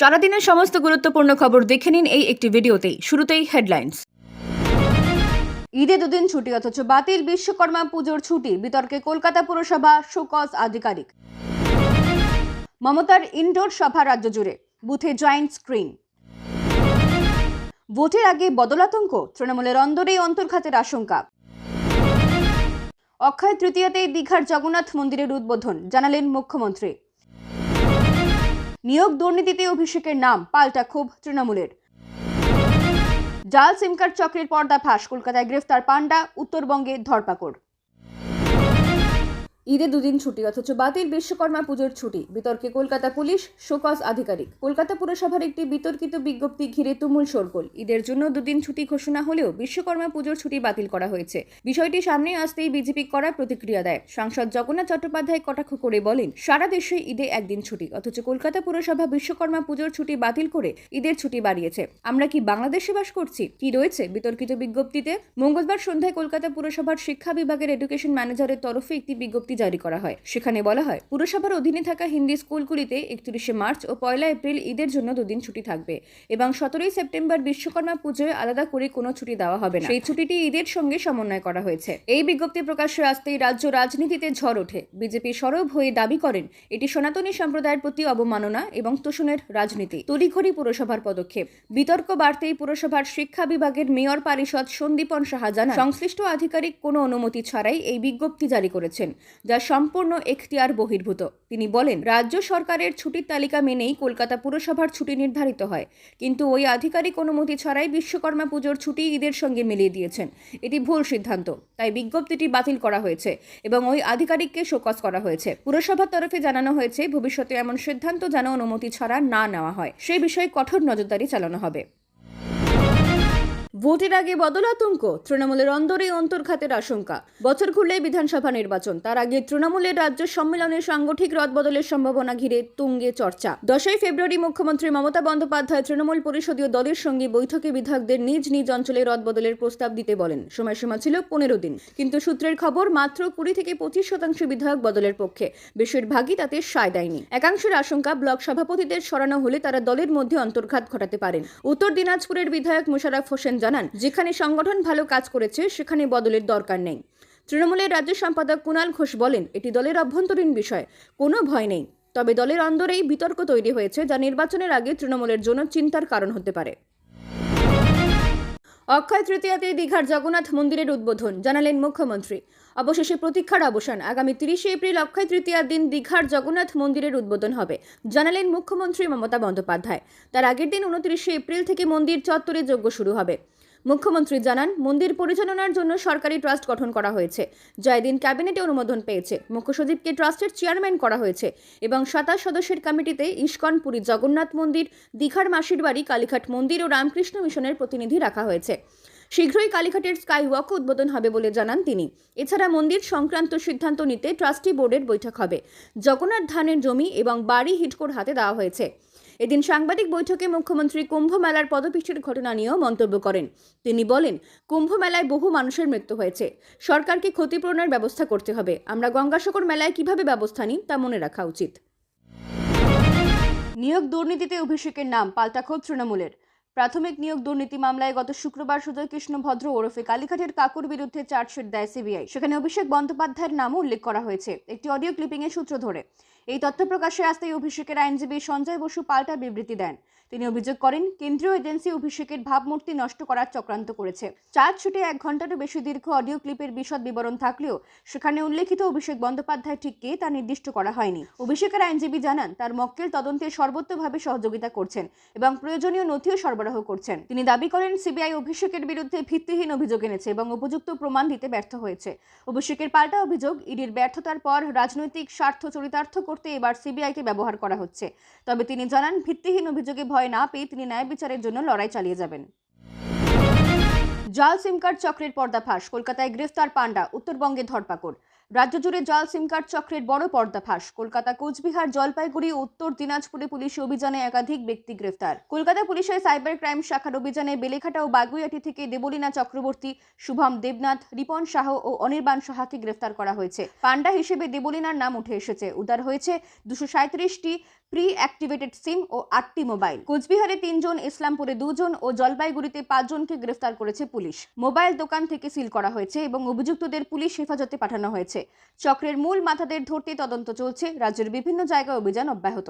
সারাদিনের সমস্ত গুরুত্বপূর্ণ খবর দেখে নিন এই একটি ভিডিওতেই। শুরুতেই হেডলাইন্স ঈদে দুদিন ছুটি, অথচ বাতিল বিশ্বকর্মা পুজোর ছুটি, বিতর্কে কলকাতা পুরসভা শোকজ আধিকারিক। মমতার ইনডোর সভা রাজ্য জুড়ে বুথে জয়েন্ট স্ক্রিন ভোটের আগে বদলাতঙ্ক তৃণমূলের অন্দরেই অন্তর্ঘাতের আশঙ্কা। অক্ষয় তৃতীয়াতেই দীঘার জগন্নাথ মন্দিরের উদ্বোধন, জানালেন মুখ্যমন্ত্রী। নিয়োগ দুর্নীতিতে অভিষেকের নাম পাল্টা খুব তৃণমূলের। জাল সিম কার্ড চক্রের পর্দা ফাঁস কলকাতায় গ্রেফতার পান্ডা, উত্তরবঙ্গে ধরপাকড়। ঈদে দুদিন ছুটি, অথচ বাতিল বিশ্বকর্মা পুজোর ছুটি। বিতর্কে কলকাতা পুলিশ, শোকজ আধিকারিক। কলকাতা পুরসভার একটি বিতর্কিত বিজ্ঞপ্তি ঘিরে তুমুল শোরগোল। ঈদের জন্য দুদিন ছুটি ঘোষণা হলেও বিশ্বকর্মা পুজোর ছুটি বাতিল করা হয়েছে। বিষয়টি সামনে আসতেই বিজেপি করা প্রতিক্রিয়া দেয়। সাংসদ জগন্নাথ চট্টোপাধ্যায় কটাক্ষ করে বলেন, সারা দেশে ঈদে একদিন ছুটি, অথচ কলকাতা পুরসভা বিশ্বকর্মা পুজোর ছুটি বাতিল করে ঈদের ছুটি বাড়িয়েছে। আমরা কি বাংলাদেশে বাস করছি? কি রয়েছে বিতর্কিত বিজ্ঞপ্তিতে? মঙ্গলবার সন্ধ্যায় কলকাতা পুরসভার শিক্ষা বিভাগের এডুকেশন ম্যানেজারের তরফে একটি বিজ্ঞপ্তি জারি করা হয়। সেখানে বলা হয়, পুরসভার অধীনে থাকা হিন্দি স্কুলগুলিতে একত্রিশে মার্চ ও পয়লা এপ্রিল ঈদের জন্য দুদিন ছুটি থাকবে এবং সতেরোই সেপ্টেম্বর বিশ্বকর্মা পুজোয় আলাদা করে কোনো ছুটি দেওয়া হবে না। সেই ছুটিটি ঈদের সঙ্গে সমন্বয় করা হয়েছে। এই বিজ্ঞপ্তি প্রকাশ্যে আসতেই রাজ্য রাজনীতিতে ঝড় ওঠে। বিজেপি সরব হয়ে দাবি করেন, এটি সনাতনী সম্প্রদায়ের প্রতি অবমাননা এবং তোষণের রাজনীতি। তড়িঘড়ি পুরসভার পদক্ষেপ। বিতর্ক বাড়তেই পুরসভার শিক্ষা বিভাগের মেয়র পারিষদ সন্দীপন সাহা জানান, সংশ্লিষ্ট আধিকারিক কোনো অনুমতি ছাড়াই এই বিজ্ঞপ্তি জারি করেছেন। যা সম্পূর্ণ এখতিয়ার বহির্ভূত। তিনি বলেন, রাজ্য সরকারের ছুটির তালিকা মেনেই কলকাতা পুরসভার ছুটি নির্ধারিত হয়। কিন্তু ওই আধিকারিক অনুমতি ছাড়াই বিশ্বকর্মা পুজোর ছুটি ঈদের সঙ্গে মিলিয়ে দিয়েছেন। এটি ভুল সিদ্ধান্ত, তাই বিজ্ঞপ্তিটি বাতিল করা হয়েছে এবং ওই আধিকারিককে শোকজ করা হয়েছে। পুরসভার তরফে জানানো হয়েছে, ভবিষ্যতে এমন সিদ্ধান্ত যেন অনুমতি ছাড়া না নেওয়া হয়। সে বিষয়ে কঠোর নজরদারি চালানো হবে। ভোটের আগে বদল আতঙ্ক, তৃণমূলের অন্দরে অন্তর্ঘাতের আশঙ্কা। বছর ঘুরলে বিধানসভা নির্বাচন, তার আগে তৃণমূলের রাজ্য সম্মেলনের সাংগঠিক রদবদলের সম্ভাবনা ঘিরে তুঙ্গে চর্চা। দশই ফেব্রুয়ারি মুখ্যমন্ত্রী মমতা বন্দ্যোপাধ্যায় তৃণমূল পরিষদীয় দলের সঙ্গে বৈঠকে বিধায়কদের নিজ নিজ অঞ্চলে রদবদলের প্রস্তাব দিতে বলেন। সময়সীমা ছিল পনেরো দিন। কিন্তু সূত্রের খবর, মাত্র কুড়ি থেকে পঁচিশ শতাংশ বিধায়ক বদলের পক্ষে। বেশিরভাগই তাতে সায় দেয়নি। একাংশের আশঙ্কা, ব্লক সভাপতিদের সরানো হলে তারা দলের মধ্যে অন্তর্ঘাত ঘটাতে পারেন। উত্তর দিনাজপুরের বিধায়ক মুশারফ হোসেন জানান, যেখানে সংগঠন ভালো কাজ করেছে, সেখানে বদলের দরকার নেই। তৃণমূলের রাজ্য সম্পাদক কুণাল ঘোষ বলেন, এটি দলের অভ্যন্তরীণ বিষয়, কোনো ভয় নেই। তবে দলের অন্দরেই বিতর্ক তৈরি হয়েছে যা নির্বাচনের আগে তৃণমূলের জন্য চিন্তার কারণ হতে পারে। অক্ষয় তৃতীয়াতে দীঘার জগন্নাথ মন্দিরের উদ্বোধন, জানালেন মুখ্যমন্ত্রী। অবশেষে প্রতীক্ষার অবসান, আগামী তিরিশে এপ্রিল অক্ষয় তৃতীয়ার দিন দীঘার জগন্নাথ মন্দিরের উদ্বোধন হবে, জানালেন মুখ্যমন্ত্রী মমতা বন্দ্যোপাধ্যায়। তার আগের দিন উনত্রিশে এপ্রিল থেকে মন্দির চত্বরে যজ্ঞ শুরু হবে। মুখ্যমন্ত্রী জানান, মন্দির পরিচালনার জন্য সরকারি ট্রাস্ট গঠন করা হয়েছে। জয়দিন ক্যাবিনেটে অনুমোদন পেয়েছে। মুখ্য সচিবকে ট্রাস্টের চেয়ারম্যান করা হয়েছে এবং সাতাশ সদস্যের কমিটিতে ইস্কন পুরী জগন্নাথ মন্দির, দীঘার মাসির বাড়ি, কালীঘাট মন্দির ও রামকৃষ্ণ মিশনের প্রতিনিধি রাখা হয়েছে। শীঘ্রই কালীঘাটের স্কাই ওয়াক উদ্বোধন হবে বলে জানান তিনি। এছাড়া মন্দির সংক্রান্ত সিদ্ধান্ত নিতে ট্রাস্টি বোর্ডের বৈঠক হবে। জগন্নাথ ধানের জমি এবং বাড়ি হিটকোর হাতে দেওয়া হয়েছে। এদিন সাংবাদিক বৈঠকে মুখ্যমন্ত্রী কুম্ভ মেলার পদপিষ্টের ঘটনা নিয়েও মন্তব্য করেন। তিনি বলেন কুম্ভ মেলায় বহু মানুষের মৃত্যু হয়েছে। সরকারকে ক্ষতিপূরণের ব্যবস্থা করতে হবে। আমরা গঙ্গাসাগর মেলায় কীভাবে ব্যবস্থা নিই তা মনে রাখা উচিত। নিয়োগ দুর্নীতিতে অভিষেকের নাম, পাল্টা খোঁজ তৃণমূলের। প্রাথমিক নিয়োগ দুর্নীতি মামলায় গত শুক্রবার সুজয় কৃষ্ণ ভদ্র ওরফে কালীঘাটের কাকুর বিরুদ্ধে চার্জশিট দেয় সিবিআই। সেখানে অভিষেক বন্দ্যোপাধ্যায়ের নামও উল্লেখ করা হয়েছে। একটি অডিও ক্লিপিং এর সূত্র ধরে এই তথ্য প্রকাশে আসতেই অভিষেকের আইনজীবী সঞ্জয় বসু পাল্টা বিবৃতি দেন। তিনি অভিযোগ করেন, কেন্দ্রীয় এজেন্সি অভিষেকের ভাবমূর্তি নষ্ট করার চক্রান্ত করেছে। চার্জশিটে এক ঘন্টারও বেশি দীর্ঘ অডিও ক্লিপের বিশদ বিবরণ থাকলেও সেখানে উল্লেখিত অভিষেক বন্দ্যোপাধ্যায় ঠিক কে তা নির্দিষ্ট করা হয়নি। অভিষেকের আইনজীবী জানান, তার মক্কেল তদন্তে সর্বোচ্চভাবে সহযোগিতা করছেন এবং প্রয়োজনীয় নথিও সরবরাহ করছেন। তিনি দাবি করেন, সিবিআই অভিষেকের বিরুদ্ধে ভিত্তিহীন অভিযোগ এনেছে এবং উপযুক্ত প্রমাণ দিতে ব্যর্থ হয়েছে। অভিষেকের পাল্টা অভিযোগ, ইডির ব্যর্থতার পর রাজনৈতিক স্বার্থ চরিতার্থ করতে এবার সিবিআইকে ব্যবহার করা হচ্ছে। তবে তিনি জানান, ভিত্তিহীন অভিযোগে ভয় না পেয়ে তিনি ন্যায় বিচারের জন্য লড়াই চালিয়ে যাবেন। জাল সিম কার্ড চক্রের পর্দাফাঁস কলকাতায় গ্রেফতার পান্ডা উত্তরবঙ্গে ধরপাকড়। রাজ্য জুড়ে জাল সিম কার্ড চক্রের বড় পর্দাফাস কলকাতা, কোচবিহার, জলপাইগুড়ি, উত্তর দিনাজপুরে পুলিশ অভিযানে একাধিক ব্যক্তি গ্রেফতার। কলকাতা পুলিশের সাইবার ক্রাইম শাখার অভিযানে বেলেঘাটা ও বাগুইয়াটি থেকে দেবলীনা চক্রবর্তী, শুভম দেবনাথ, রিপন শাহ ও অনির্বাণ সাহাকে গ্রেফতার করা হয়েছে। পান্ডা হিসেবে দেবলীনার নাম উঠে এসেছে। উদ্ধার হয়েছে দুশো সাঁত্রিশটি প্রি অ্যাক্টিভেটেড সিম ও আটটি মোবাইল। কোচবিহারে তিনজন, ইসলামপুরে দুজন ও জলপাইগুড়িতে পাঁচজনকে গ্রেফতার করেছে পুলিশ। মোবাইল দোকান থেকে সিল করা হয়েছে এবং অভিযুক্তদের পুলিশ হেফাজতে পাঠানো হয়েছে। চক্রের মূল মাথাদের ধরতে তদন্ত চলছে। রাজ্যের বিভিন্ন জায়গায় অভিযান অব্যাহত।